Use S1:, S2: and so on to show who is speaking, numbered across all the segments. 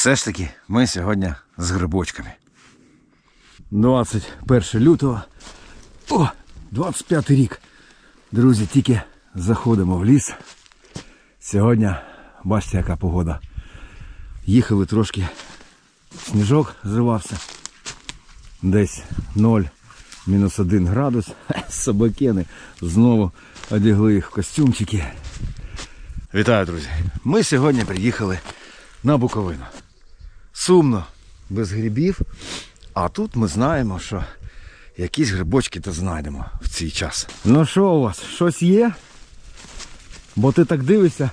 S1: Все ж таки, ми сьогодні з грибочками. 21 лютого. О, 25 рік. Друзі, тільки заходимо в ліс. Сьогодні, бачите, яка погода. Їхали трошки, сніжок зривався. Десь 0, мінус 1 градус. Собакени знову одягли їх в костюмчики. Вітаю, друзі! Ми сьогодні приїхали на Буковину. Сумно, без грибів. А тут ми знаємо, що якісь грибочки то знайдемо в цей час. Ну що у вас, щось є? Бо ти так дивишся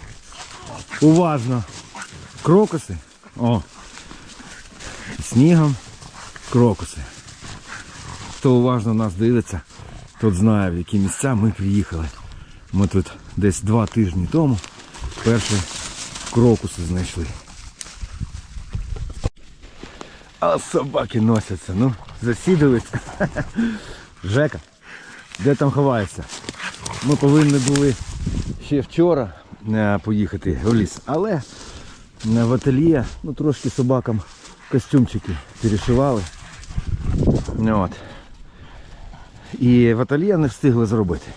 S1: уважно. Крокуси. О. Снігом крокуси. Хто уважно нас дивиться, тот знає, в які місця ми приїхали. Ми тут десь два тижні тому перші крокуси знайшли. А собаки носяться, ну, засідались. Жека, де там ховаєшся? Ми повинні були ще вчора е, поїхати в ліс, але е, в ательє ну, трошки собакам костюмчики перешивали. От. І в ательє не встигли зробити.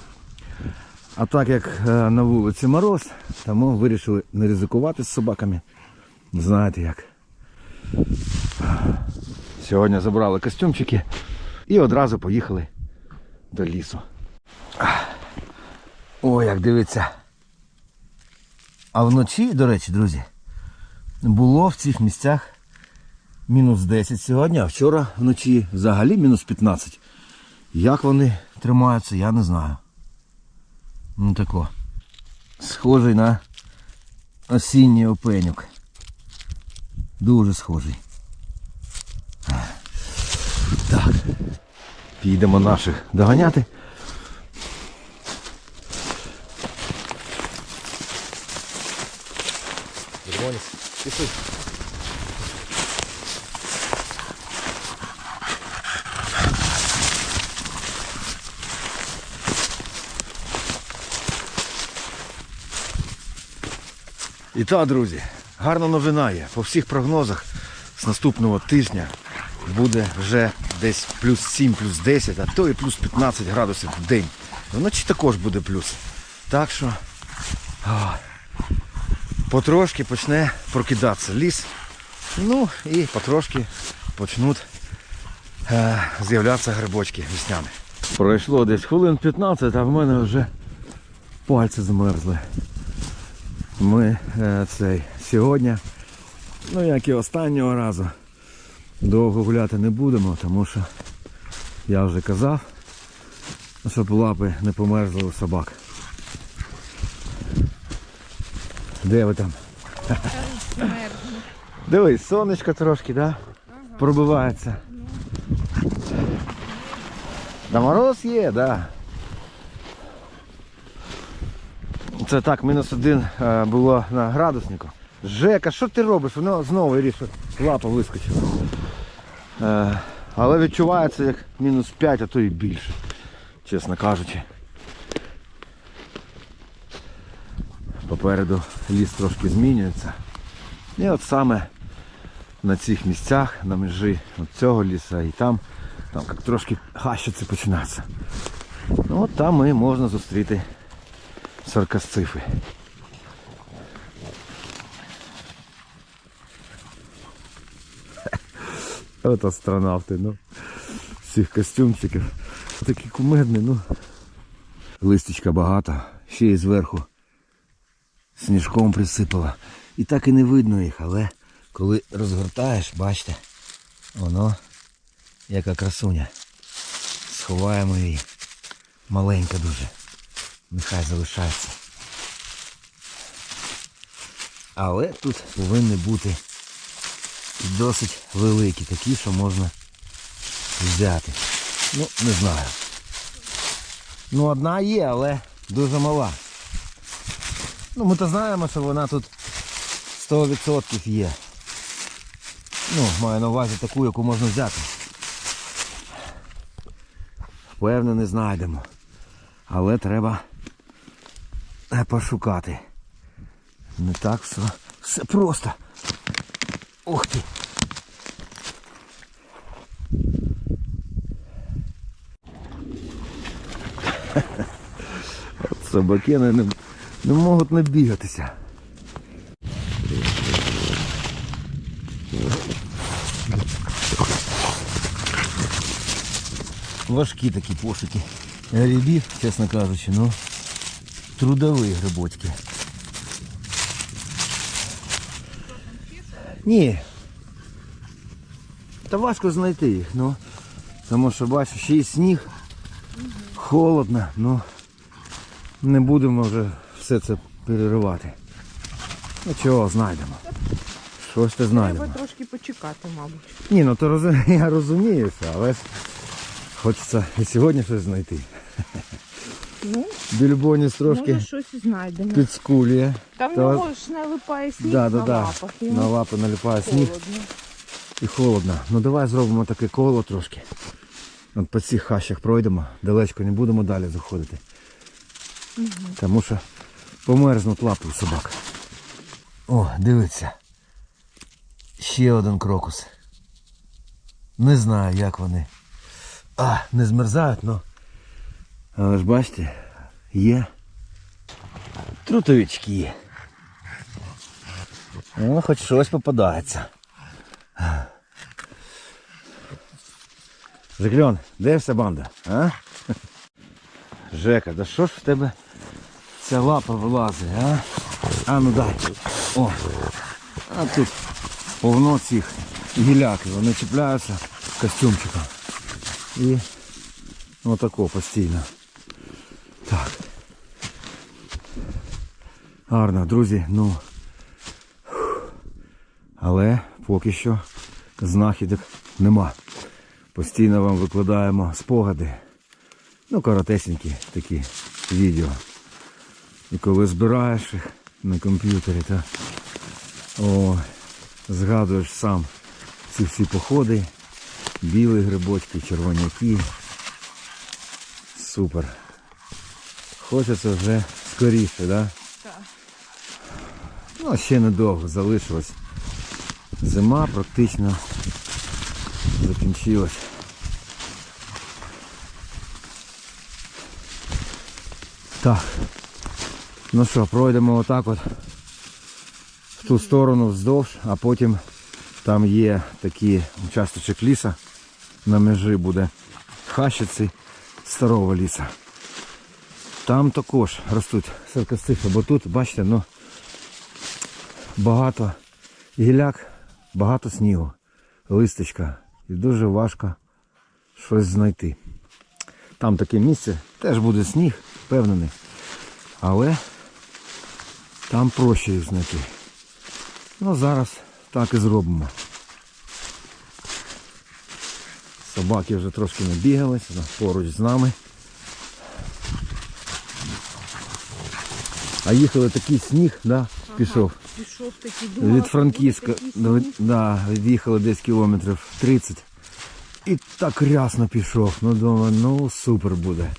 S1: А так як е, на вулиці мороз, тому вирішили не ризикувати з собаками. Знаєте як. Сьогодні забрали костюмчики і одразу поїхали до лісу. О, як дивиться. А вночі, до речі, друзі, було в цих місцях мінус 10 сьогодні, а вчора вночі взагалі мінус 15. Як вони тримаються, я не знаю. Ну тако. Схожий на осінній опенюк. Дуже схожий. Підемо наших доганяти. Пішли. І так, друзі, гарна новина є. По всіх прогнозах з наступного тижня буде вже десь плюс 7, плюс 10, а то і плюс 15 градусів в день. Вночі також буде плюс. Так що а, потрошки почне прокидатися ліс. Ну і потрошки почнуть е, з'являтися грибочки веснями. Пройшло десь хвилин 15, а в мене вже пальці змерзли. Ми е, цей сьогодні, ну як і останнього разу, довго гуляти не будемо, тому що я вже казав, щоб лапи не померзли у собак. Де ви там? Дивись, сонечко трошки, да? Пробивається. Да мороз є, да. Це так, мінус один е, було на градуснику. Жека, що ти робиш? Воно знову вирішив, лапа вискочила. Е, але відчувається як мінус 5, а то і більше, чесно кажучи. Попереду ліс трошки змінюється. І от саме на цих місцях, на межі цього ліса і там, там як трошки хащиці починаються. Ну от там і можна зустріти саркасцифи. От астронавти, ну. Всіх костюмчиків. Такі кумедні, ну. Листочка багато, ще й зверху сніжком присипала. І так і не видно їх, але коли розгортаєш, бачите, воно яка красуня. Сховаємо її. Маленька дуже. Нехай залишається. Але тут повинні бути досить великі, такі, що можна взяти. Ну, не знаю. Ну, одна є, але дуже мала. Ну, ми то знаємо, що вона тут 100% є. Ну, маю на увазі таку, яку можна взяти. Певно, не знайдемо. Але треба е, пошукати. Не так все, все просто. Ух ти. Собаки не, не, не можуть набігатися. Важкі такі пошуки грибів, чесно кажучи, ну трудові грибочки. Ні. Та важко знайти їх, ну. Тому що бачу, ще й сніг, холодно, ну не будемо вже все це переривати. Ну чого, знайдемо. Щось то знайдемо.
S2: Треба трошки почекати, мабуть.
S1: Ні, ну то роз... я розумію, але ж хочеться і сьогодні щось знайти.
S2: Ну,
S1: Більбоніс трошки
S2: може щось знайдемо.
S1: підскулює.
S2: Там
S1: Та-
S2: його ж налипає сніг
S1: Да,
S2: на
S1: да.
S2: лапах. І
S1: На лапи наліпає сніг і холодно. Ну давай зробимо таке коло трошки. От по цих хащах пройдемо, далечко не будемо далі заходити. Тому що померзнуть лапи у собак. О, дивіться. Ще один крокус. Не знаю, як вони. А, не змерзають, ну. Але ж бачите, є. Трутовички. Ну, хоч щось попадається. Жекльон, де вся банда? А? Жека, да що ж в тебе ця лапа вилазить, а? А ну дай. О. А тут повно цих гіляки, вони чіпляються костюмчиком. І отако постійно. Так. Гарно, друзі, ну. Але поки що знахідок нема. Постійно вам викладаємо спогади. Ну, коротесенькі такі відео. І коли збираєш їх на комп'ютері, то о, згадуєш сам ці всі походи, білі грибочки, червоняки. Супер. Хочеться вже скоріше, да?
S2: Так.
S1: Ну, ще недовго залишилось. Зима практично закінчилась. Так. Ну що, пройдемо отак от в ту сторону вздовж, а потім там є такий участочок ліса. На межі буде хащиці старого ліса. Там також ростуть саркастифи, бо тут, бачите, ну багато гіляк, багато снігу, листочка. І дуже важко щось знайти. Там таке місце, теж буде сніг, впевнений. Але там проще їх знайти. Ну зараз так і зробимо. Собаки вже трошки набігалися поруч з нами. А їхали такий сніг, да, пішов.
S2: Пішов такий думав,
S1: Від Франківська да, від'їхали десь кілометрів 30. І так рясно пішов. Ну думаю, ну супер буде.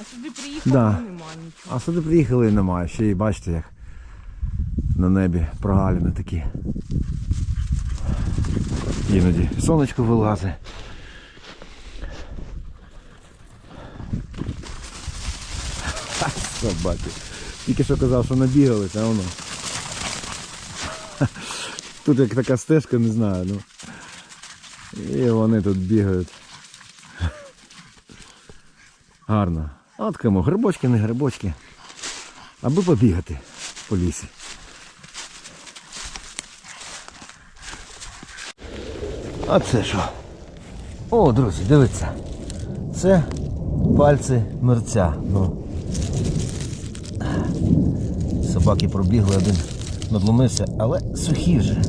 S2: А сюди приїхав,
S1: Да.
S2: і нема нічого.
S1: А сюди приїхали і немає. Ще й бачите, як на небі прогалини такі. Іноді сонечко вилазить. Собаки. Тільки що казав, що набігалися, а воно. Тут як така стежка, не знаю, ну. І вони тут бігають. Гарно. От кому, грибочки, не грибочки. Аби побігати по лісі. А це що? О, друзі, дивіться. Це пальці мерця. Ну. Собаки пробігли, один надломився, але сухі вже.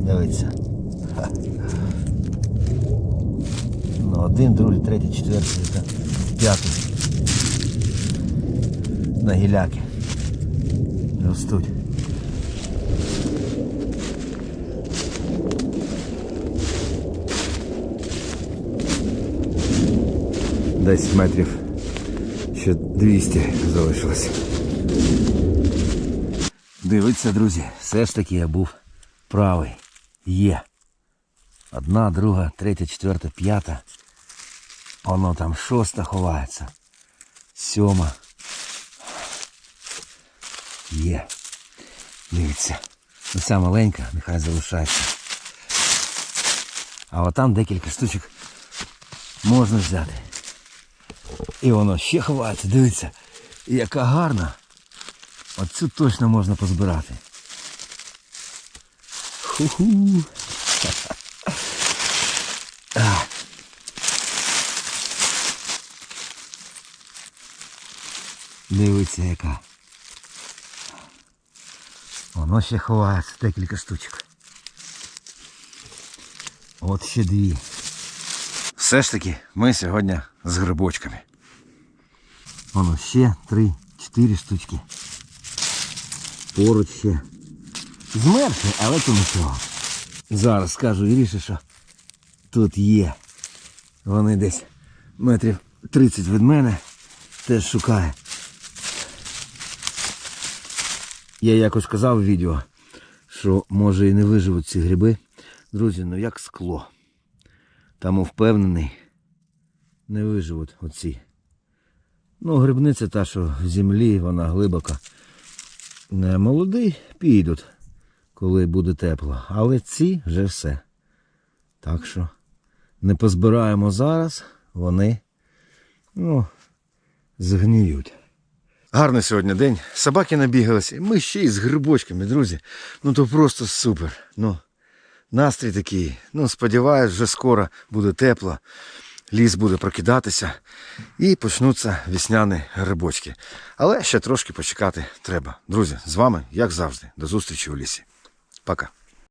S1: Дивіться. Ну, один, другий, третій, четвертий, п'ятий. На гіляки. Ростуть. Десь метрів ще 200 залишилось. Дивіться, друзі, все ж таки я був правий. Є. Одна, друга, третя, четверта, п'ята. Воно там шоста ховається. Сьома. Є. Дивіться. Оця маленька, нехай залишається. А от там декілька штучок можна взяти. І воно ще ховається, дивіться, яка гарна. Оцю точно можна позбирати. Ху-ху. Дивіться яка. Воно ще ховається декілька штучок. От ще дві. Все ж таки ми сьогодні з грибочками. Воно ще три, чотири штучки. Поруч ще. Змерзли, але то нічого. Зараз скажу Іріші, що тут є. Вони десь метрів 30 від мене теж шукає. Я якось казав в відео, що може і не виживуть ці гриби. Друзі, ну як скло. Тому впевнений, не виживуть оці. Ну, грибниця та, що в землі, вона глибока. Не молоді підуть, коли буде тепло. Але ці вже все. Так що не позбираємо зараз, вони ну, згніють. Гарний сьогодні день. Собаки набігалися. Ми ще й з грибочками, друзі. Ну то просто супер. Ну, настрій такий. Ну, сподіваюсь, вже скоро буде тепло. Ліс буде прокидатися і почнуться весняні грибочки. Але ще трошки почекати треба. Друзі, з вами, як завжди, до зустрічі у лісі. Пока.